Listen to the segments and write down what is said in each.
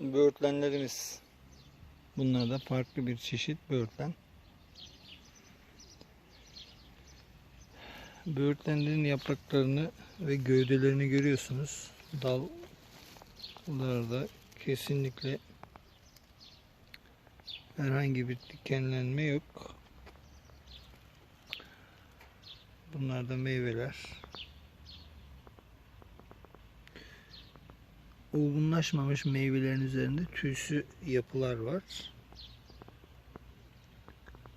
Böğürtlenlerimiz. Bunlar da farklı bir çeşit böğürtlen. Böğürtlenlerin yapraklarını ve gövdelerini görüyorsunuz. Dallarda kesinlikle herhangi bir dikenlenme yok. Bunlar da meyveler. Olgunlaşmamış meyvelerin üzerinde tüysü yapılar var.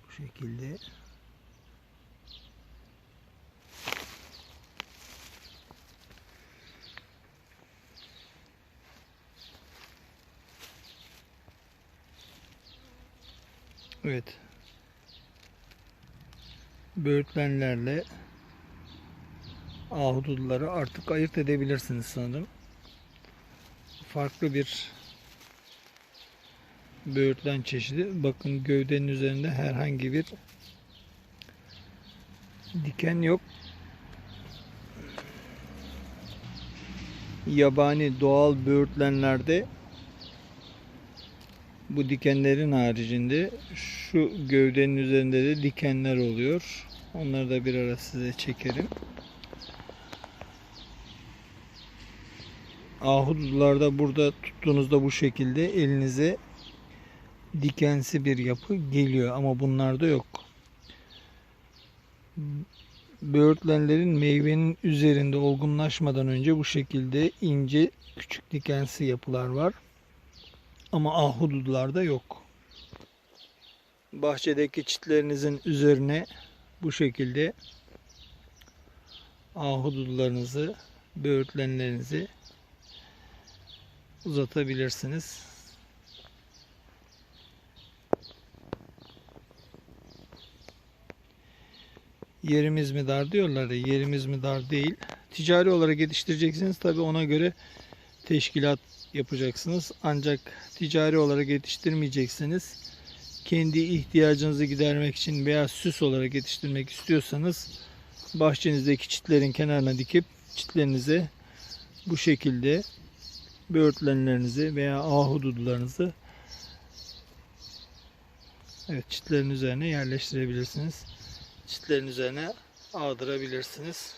Bu şekilde. Evet. Böğürtlenlerle ahududuları artık ayırt edebilirsiniz sanırım. Farklı bir böğürtlen çeşidi. Bakın gövdenin üzerinde herhangi bir diken yok. Yabani doğal böğürtlenlerde bu dikenlerin haricinde şu gövdenin üzerinde de dikenler oluyor. Onları da bir ara size çekerim. Ahududularda burada tuttuğunuzda bu şekilde elinize dikensi bir yapı geliyor ama bunlarda yok. Böğürtlenlerin meyvenin üzerinde olgunlaşmadan önce bu şekilde ince küçük dikensi yapılar var. Ama ahududularda yok. Bahçedeki çitlerinizin üzerine bu şekilde ahududularınızı, böğürtlenlerinizi uzatabilirsiniz. Yerimiz mi dar diyorlar ya yerimiz mi dar değil. Ticari olarak yetiştireceksiniz tabi ona göre teşkilat yapacaksınız. Ancak ticari olarak yetiştirmeyeceksiniz. Kendi ihtiyacınızı gidermek için veya süs olarak yetiştirmek istiyorsanız bahçenizdeki çitlerin kenarına dikip çitlerinize bu şekilde böğürtlenlerinizi veya ahududularınızı evet çitlerin üzerine yerleştirebilirsiniz. Çitlerin üzerine ağdırabilirsiniz.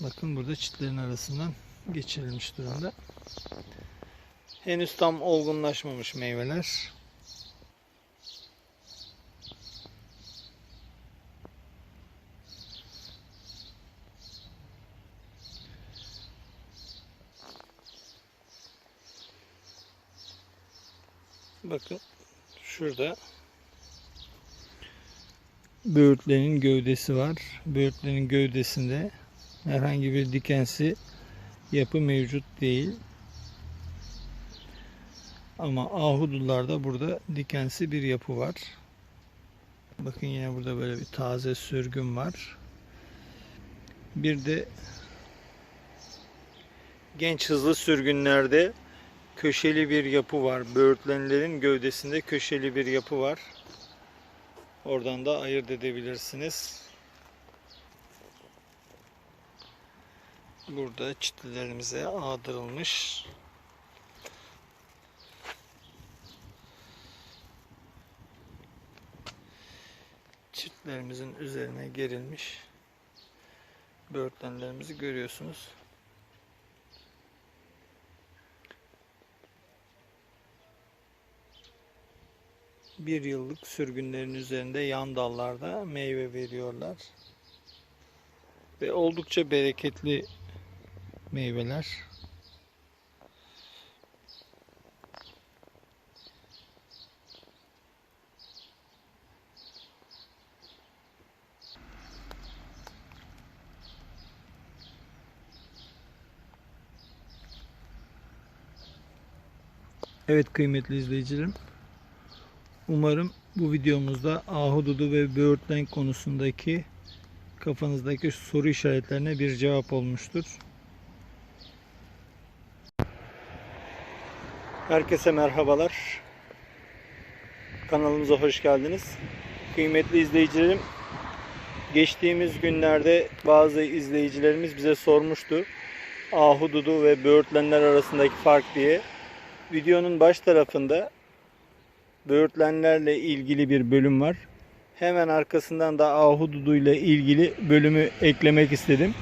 Bakın burada çitlerin arasından geçirilmiş durumda. Henüz tam olgunlaşmamış meyveler. Bakın şurada böğürtlenin gövdesi var. Böğürtlenin gövdesinde herhangi bir dikensi yapı mevcut değil. Ama ahudularda burada dikensi bir yapı var. Bakın yine burada böyle bir taze sürgün var. Bir de genç hızlı sürgünlerde köşeli bir yapı var. Böğürtlenlerin gövdesinde köşeli bir yapı var. Oradan da ayırt edebilirsiniz. Burada çitlilerimize ağdırılmış. Çiftlerimizin üzerine gerilmiş böğürtlenlerimizi görüyorsunuz. Bir yıllık sürgünlerin üzerinde yan dallarda meyve veriyorlar. Ve oldukça bereketli meyveler. Evet kıymetli izleyicilerim. Umarım bu videomuzda ahududu ve böğürtlen konusundaki kafanızdaki soru işaretlerine bir cevap olmuştur. Herkese merhabalar. Kanalımıza hoş geldiniz. Kıymetli izleyicilerim, geçtiğimiz günlerde bazı izleyicilerimiz bize sormuştu. Ahududu ve böğürtlenler arasındaki fark diye. videonun baş tarafında böğürtlenlerle ilgili bir bölüm var. Hemen arkasından da ahududu ile ilgili bölümü eklemek istedim.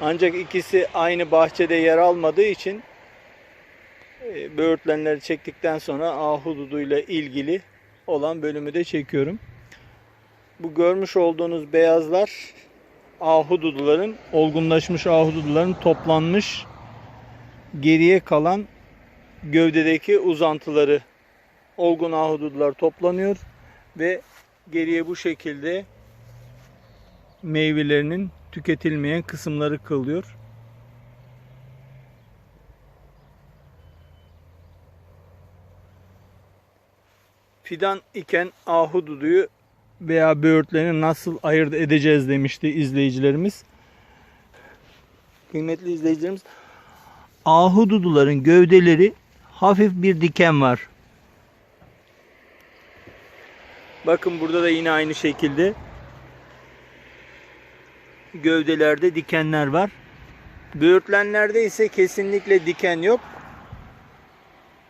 Ancak ikisi aynı bahçede yer almadığı için e, böğürtlenleri çektikten sonra ahududu ile ilgili olan bölümü de çekiyorum. Bu görmüş olduğunuz beyazlar ahududuların, olgunlaşmış ahududuların toplanmış geriye kalan gövdedeki uzantıları olgun ahududular toplanıyor ve geriye bu şekilde meyvelerinin tüketilmeyen kısımları kalıyor. Fidan iken ahududuyu veya böğürtlerini nasıl ayırt edeceğiz demişti izleyicilerimiz. Kıymetli izleyicilerimiz, ahududuların gövdeleri hafif bir diken var. Bakın burada da yine aynı şekilde gövdelerde dikenler var. Böğürtlenlerde ise kesinlikle diken yok.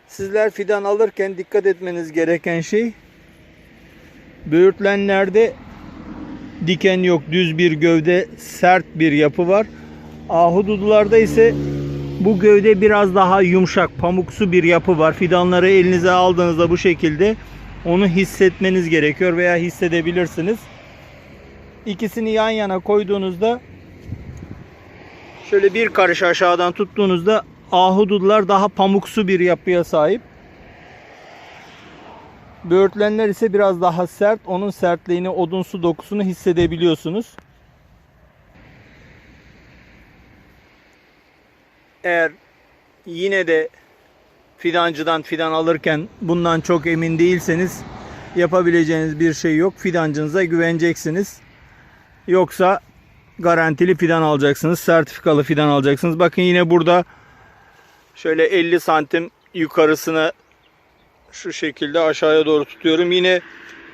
Sizler fidan alırken dikkat etmeniz gereken şey böğürtlenlerde diken yok. Düz bir gövde, sert bir yapı var. Ahududularda ise bu gövde biraz daha yumuşak, pamuksu bir yapı var. Fidanları elinize aldığınızda bu şekilde onu hissetmeniz gerekiyor veya hissedebilirsiniz. İkisini yan yana koyduğunuzda şöyle bir karış aşağıdan tuttuğunuzda ahududular daha pamuksu bir yapıya sahip. Böğürtlenler ise biraz daha sert. Onun sertliğini, odunsu dokusunu hissedebiliyorsunuz. Eğer yine de fidancıdan fidan alırken bundan çok emin değilseniz yapabileceğiniz bir şey yok. Fidancınıza güveneceksiniz. Yoksa garantili fidan alacaksınız. Sertifikalı fidan alacaksınız. Bakın yine burada şöyle 50 santim yukarısına şu şekilde aşağıya doğru tutuyorum. Yine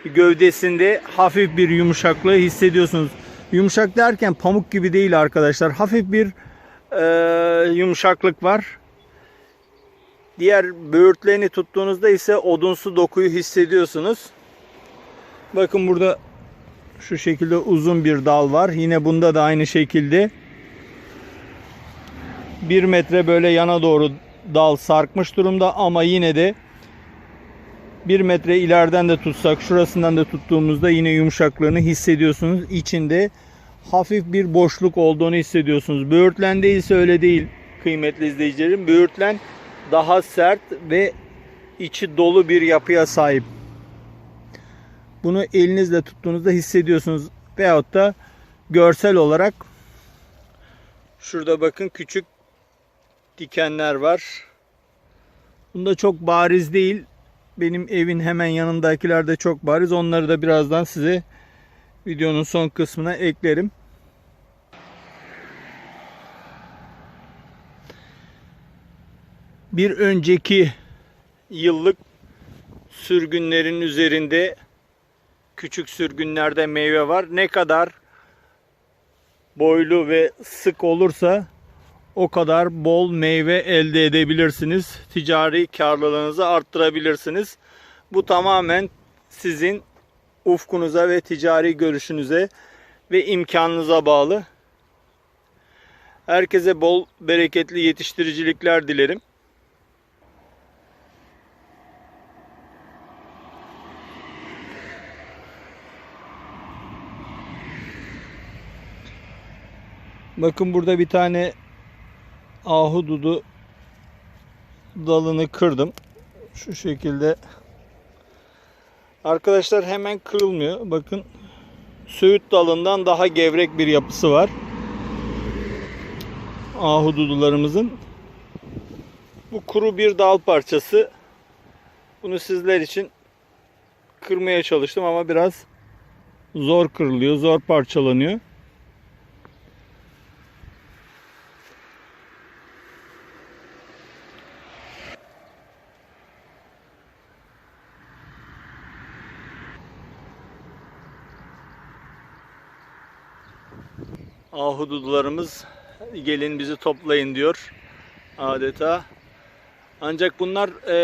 gövdesinde hafif bir yumuşaklığı hissediyorsunuz. Yumuşak derken pamuk gibi değil arkadaşlar. Hafif bir e, yumuşaklık var. Diğer böğürtlerini tuttuğunuzda ise odunsu dokuyu hissediyorsunuz. Bakın burada şu şekilde uzun bir dal var. Yine bunda da aynı şekilde bir metre böyle yana doğru dal sarkmış durumda ama yine de bir metre ileriden de tutsak şurasından da tuttuğumuzda yine yumuşaklığını hissediyorsunuz. İçinde hafif bir boşluk olduğunu hissediyorsunuz. Böğürtlen değilse öyle değil kıymetli izleyicilerim. Böğürtlen daha sert ve içi dolu bir yapıya sahip. Bunu elinizle tuttuğunuzda hissediyorsunuz. Veyahut da görsel olarak şurada bakın küçük dikenler var. Bunda çok bariz değil. Benim evin hemen yanındakilerde çok bariz. Onları da birazdan size videonun son kısmına eklerim. Bir önceki yıllık sürgünlerin üzerinde küçük sürgünlerde meyve var. Ne kadar boylu ve sık olursa o kadar bol meyve elde edebilirsiniz. Ticari karlılığınızı arttırabilirsiniz. Bu tamamen sizin ufkunuza ve ticari görüşünüze ve imkanınıza bağlı. Herkese bol bereketli yetiştiricilikler dilerim. Bakın burada bir tane ahududu dalını kırdım. Şu şekilde. Arkadaşlar hemen kırılmıyor. Bakın söğüt dalından daha gevrek bir yapısı var. Ahududularımızın. Bu kuru bir dal parçası. Bunu sizler için kırmaya çalıştım ama biraz zor kırılıyor, zor parçalanıyor. Ahududularımız gelin bizi toplayın diyor adeta. Ancak bunlar e,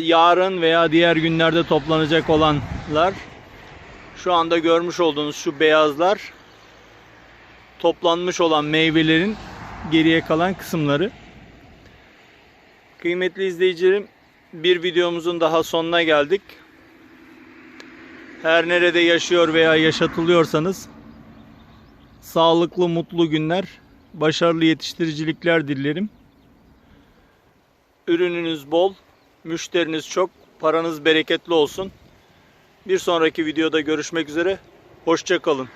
yarın veya diğer günlerde toplanacak olanlar. Şu anda görmüş olduğunuz şu beyazlar toplanmış olan meyvelerin geriye kalan kısımları. Kıymetli izleyicilerim bir videomuzun daha sonuna geldik. Her nerede yaşıyor veya yaşatılıyorsanız sağlıklı mutlu günler, başarılı yetiştiricilikler dilerim. Ürününüz bol, müşteriniz çok, paranız bereketli olsun. Bir sonraki videoda görüşmek üzere. Hoşça kalın.